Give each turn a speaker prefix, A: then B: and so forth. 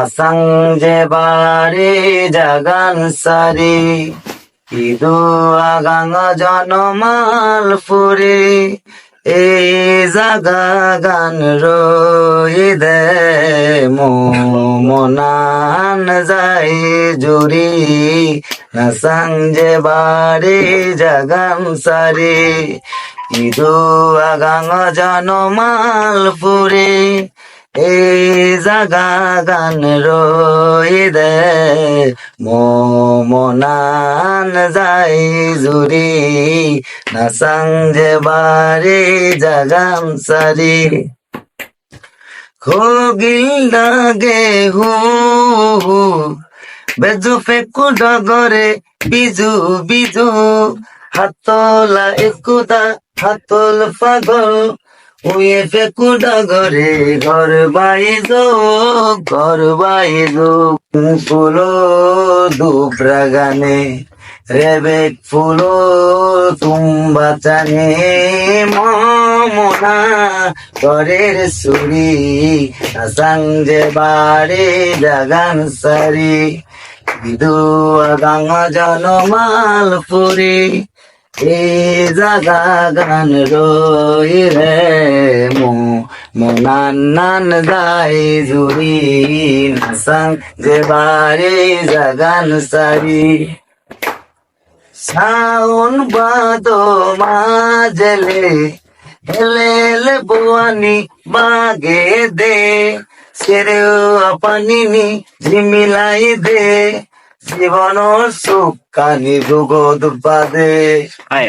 A: আসাং যে বারে জাগান সারি, ইদু আগাং জনমাল ফুরে, এই জাগা গান রই দে মনান যাই জুরি। নাসাং যে বারে জাগান সারি, ইদু আগাং জনমাল ফুরে, এই জাগা গান রই দে। মনান যাই জুরি নাসাং যে বারে জাগান সারি। খোগিল ডাগে হু হু, বেজু ফেকু ডগরে বিজু বিজু। হাতলা একুদা হাতল পাগল উয়ে ফেকু ডগরে ঘর বাইজো ঘর বাইজো, ফুলো দুপ্রা গানে। রেবেক ফুলো তুম্বা চানে, মমনা করের সুরি যে বারে জাগান সারি। বিদু আগাং জনমাল পুরি এ জাগা গান রই রে মো মনান নান যাই জুরি নাসাং যে বারে জাগান সারি। শাওন বাদো মাজলে, হেলেলে বুয়ানি বাগে দে সেরে আপানিনি ঝিমিলাই দে। জীবনর সুখ কানি বাদে
B: আয়